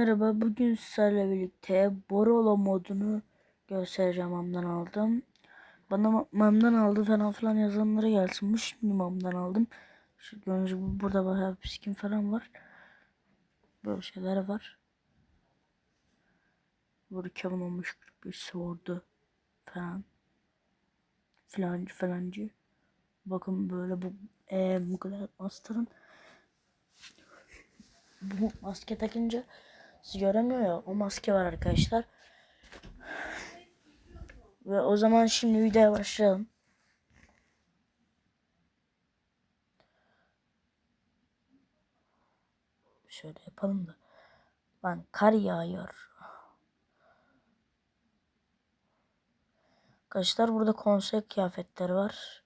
Merhaba, bugün sizlerle birlikte Borolo modunu göstereceğim mamdan aldım. Bana ma- mamdan aldı falan filan yazanlara gelsin. Bu şimdi mamdan aldım. Şu gördüğünüz gibi burada bayağı bir skin falan var. Böyle şeyler var. Burada Kevin olmuş bir sordu falan. Filancı falancı. Bakın böyle bu e, bu kadar Master'ın bu maske takınca siz göremiyor ya o maske var arkadaşlar. Ve o zaman şimdi videoya başlayalım. Şöyle yapalım da. Lan kar yağıyor. Arkadaşlar burada konser kıyafetleri var.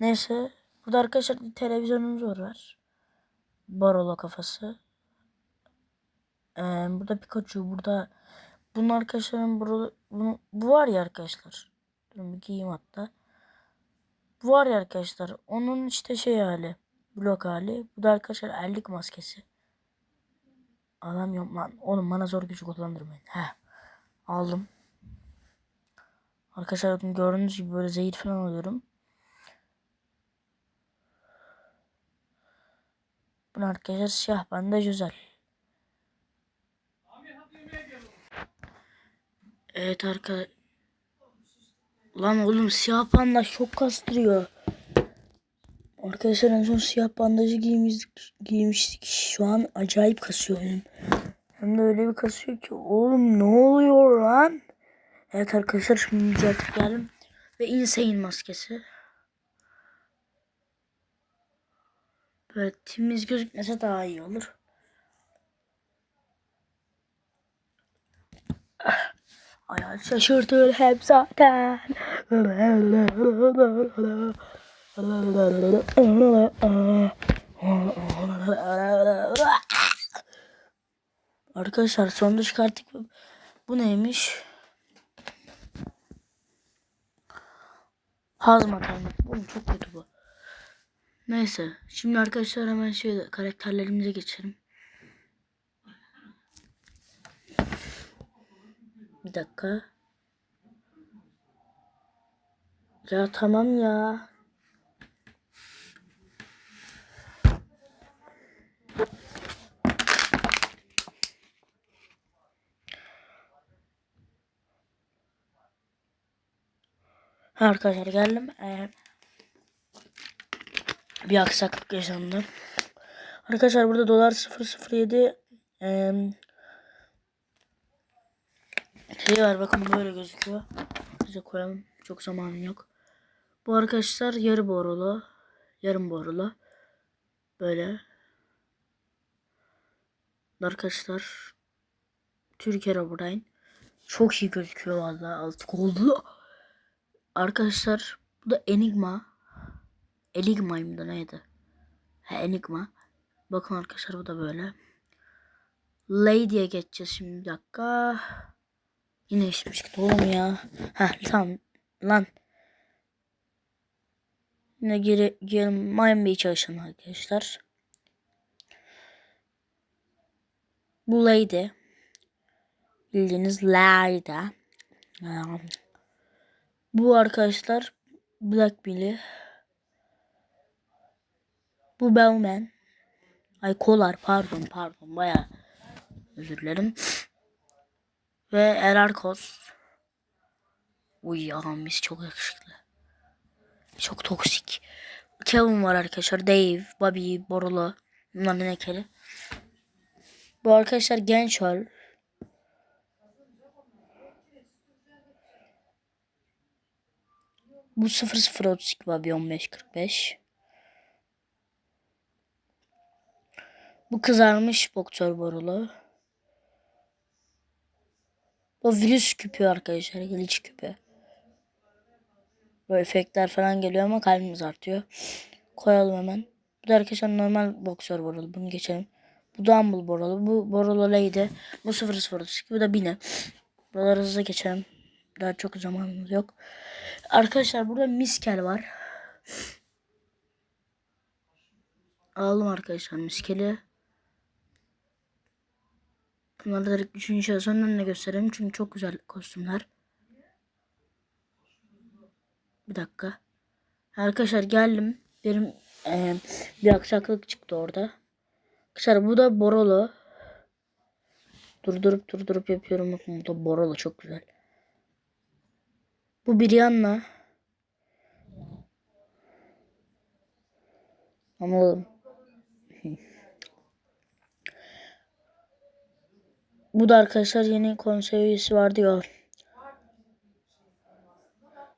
Neyse. Burada arkadaşlar bir televizyonumuz var. Barolo kafası. Ee, burada Pikachu, burada bunun arkadaşlarım burada bunu, bu var ya arkadaşlar. Durun bir giyeyim hatta. Bu var ya arkadaşlar. Onun işte şey hali. Blok hali. Bu da arkadaşlar ellik maskesi. Alamıyorum lan. Oğlum bana zor gücü kullandırmayın. Heh. Aldım. Arkadaşlar bakın gördüğünüz gibi böyle zehir falan alıyorum. Bunu arkadaşlar siyah bende güzel. Evet arka. Lan oğlum siyah panda çok kastırıyor. Arkadaşlar en son siyah bandajı giymiştik, giymiştik. Şu an acayip kasıyor benim. Hem de öyle bir kasıyor ki oğlum ne oluyor lan? Evet arkadaşlar şimdi düzeltip geldim. Ve insane maskesi. Böyle temiz gözükmese daha iyi olur. Hayal şaşırtır hep zaten. Arkadaşlar sonunda çıkarttık. Bu neymiş? Hazmat almak. Oğlum çok kötü bu. Neyse. Şimdi arkadaşlar hemen şöyle karakterlerimize geçelim. Bir dakika. Ya tamam ya. Arkadaşlar geldim. Ee, bir aksaklık yaşandı. Arkadaşlar burada dolar 007 ee, şey var bakın böyle gözüküyor. Bize koyalım. Çok zamanım yok. Bu arkadaşlar yarı borulu. Yarım borulu. Böyle. Arkadaşlar Türkiye Robrine. Çok iyi gözüküyor vallahi altı oldu. Arkadaşlar bu da Enigma. Enigma'yım da neydi? Ha Enigma. Bakın arkadaşlar bu da böyle. Lady'ye geçeceğiz şimdi bir dakika. Yine işim çıktı oğlum ya. Ha tamam lan. Yine geri geri Miami'yi çalışan arkadaşlar. Bu Lady. Bildiğiniz Lady. Bu arkadaşlar Black Billy. Bu Bellman. Ay Kolar pardon pardon baya özür dilerim. Ve Erarkos. Uy abimiz çok yakışıklı. Çok toksik. Kevin var arkadaşlar. Dave, Bobby, Borolo. Bunların ekeli. Bu arkadaşlar Gençöl. Bu 0032 Bobby 1545. Bu kızarmış boksör borulu. Bu virüs küpü arkadaşlar. Glitch küpü. Böyle efektler falan geliyor ama kalbimiz artıyor. Koyalım hemen. Bu da arkadaşlar normal boksör borulu. Bunu geçelim. Bu Dumble borulu. Bu borulu Lady. Bu 0032. Bu da Bine. Buraları hızlı geçelim. Daha çok zamanımız yok. Arkadaşlar burada miskel var. Alalım arkadaşlar miskeli. Bunları direkt üçüncü şahıs önüne gösterelim. Çünkü çok güzel kostümler. Bir dakika. Arkadaşlar geldim. Benim eee, bir aksaklık çıktı orada. Arkadaşlar bu da Borolo. Durdurup durdurup yapıyorum. Bakın bu da Borolo çok güzel. Bu Brianna. Ama Bu da arkadaşlar yeni konsey üyesi vardı ya.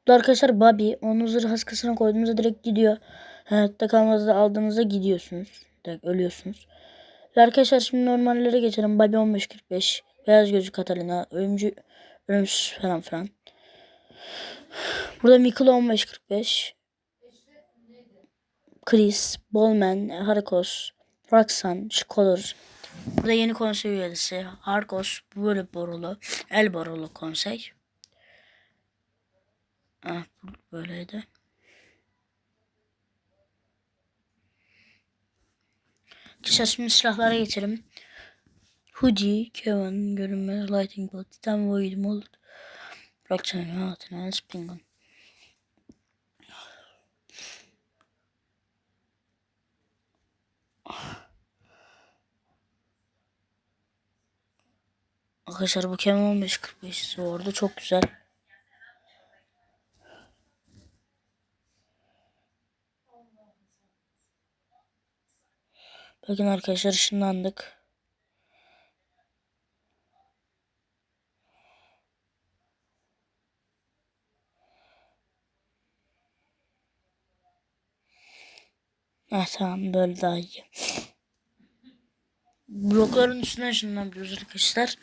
Bu da arkadaşlar Bobby. Onun zırh haskasına koyduğunuzda direkt gidiyor. Hayatta kalmada aldığınızda gidiyorsunuz. Direkt ölüyorsunuz. Ve arkadaşlar şimdi normallere geçelim. Bobby 1545. Beyaz gözlü Catalina. Ölümcü, ölümsüz falan filan. Burada Mikula 1545. Chris, Bowman, Harikos, Roxanne, Scholar. Burada yeni konsey üyesi. Harkos, bu böyle borulu. El borulu konsey. Ah, bu böyleydi. Kişi şimdi silahlara geçelim. Hoodie, Kevin, Görünmez, Lightning Bolt, Titan Void, Mold, Roxanne, Hatun, Spingon. Arkadaşlar bu Kevin 1545 orada çok güzel. Bakın arkadaşlar ışınlandık. Ah tamam böyle daha iyi. Blokların üstüne ışınlanabiliyoruz arkadaşlar.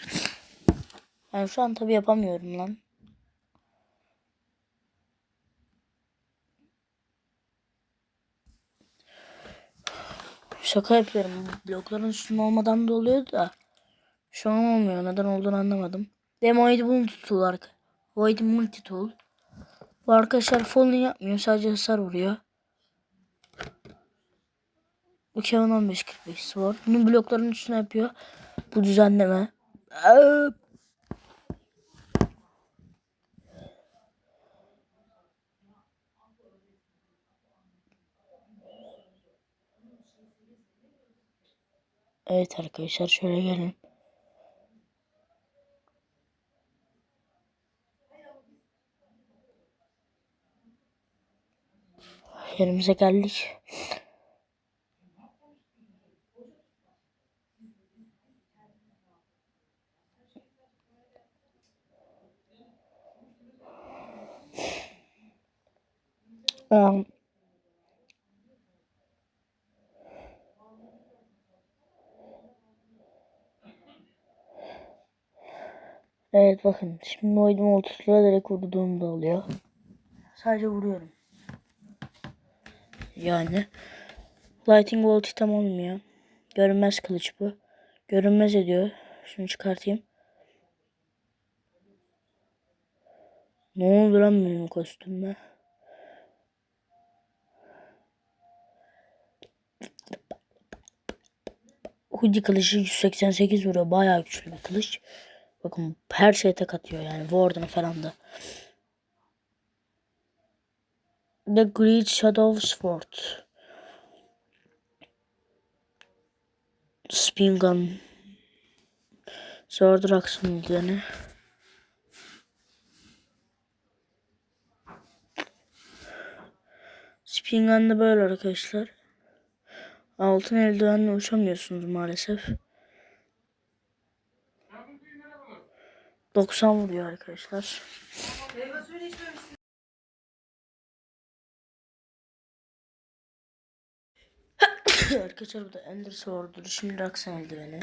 Ben şu an tabi yapamıyorum lan. Şaka yapıyorum. Blokların üstünde olmadan da oluyor da. Şu an olmuyor. Neden olduğunu anlamadım. Demoid Multitool arka. Void Multitool. Bu arkadaşlar falling yapmıyor. Sadece hasar vuruyor. Bu Kevin 1545 Sword. Bunu blokların üstüne yapıyor. Bu düzenleme. Aa! Evet arkadaşlar şöyle gelin. Yerimize geldik. Um, Evet bakın şimdi oyduğum ortasına direkt vurduğumda oluyor. Sadece vuruyorum. Yani Lighting Bolt tam olmuyor. Görünmez kılıç bu. Görünmez ediyor. Şunu çıkartayım. Ne oldu lan benim kostümde? Hoodie kılıcı 188 vuruyor. Bayağı güçlü bir kılıç. Bakın her şeye tek atıyor yani. Warden'ı falan da. The Great Shadow Sword. Spin Gun. Sword Action yani. Spin Gun da böyle arkadaşlar. Altın eldivenle uçamıyorsunuz maalesef. 90 vuruyor arkadaşlar. arkadaşlar bu da Ender Sword'dur. Şimdi aksan eldiveni.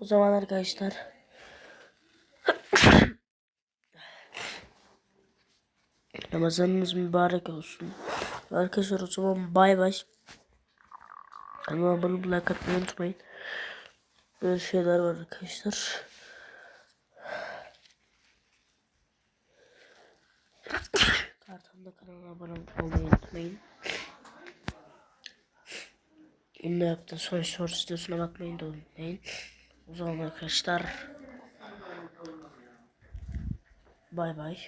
O zaman arkadaşlar Ramazanınız mübarek olsun. Arkadaşlar o zaman bay bay. Kanalıma abone olup like atmayı unutmayın. Böyle şeyler var arkadaşlar. Kartal'da kanala abone olmayı unutmayın. Ünlü yaptığı son short videosuna bakmayı da unutmayın. O zaman arkadaşlar bay bay.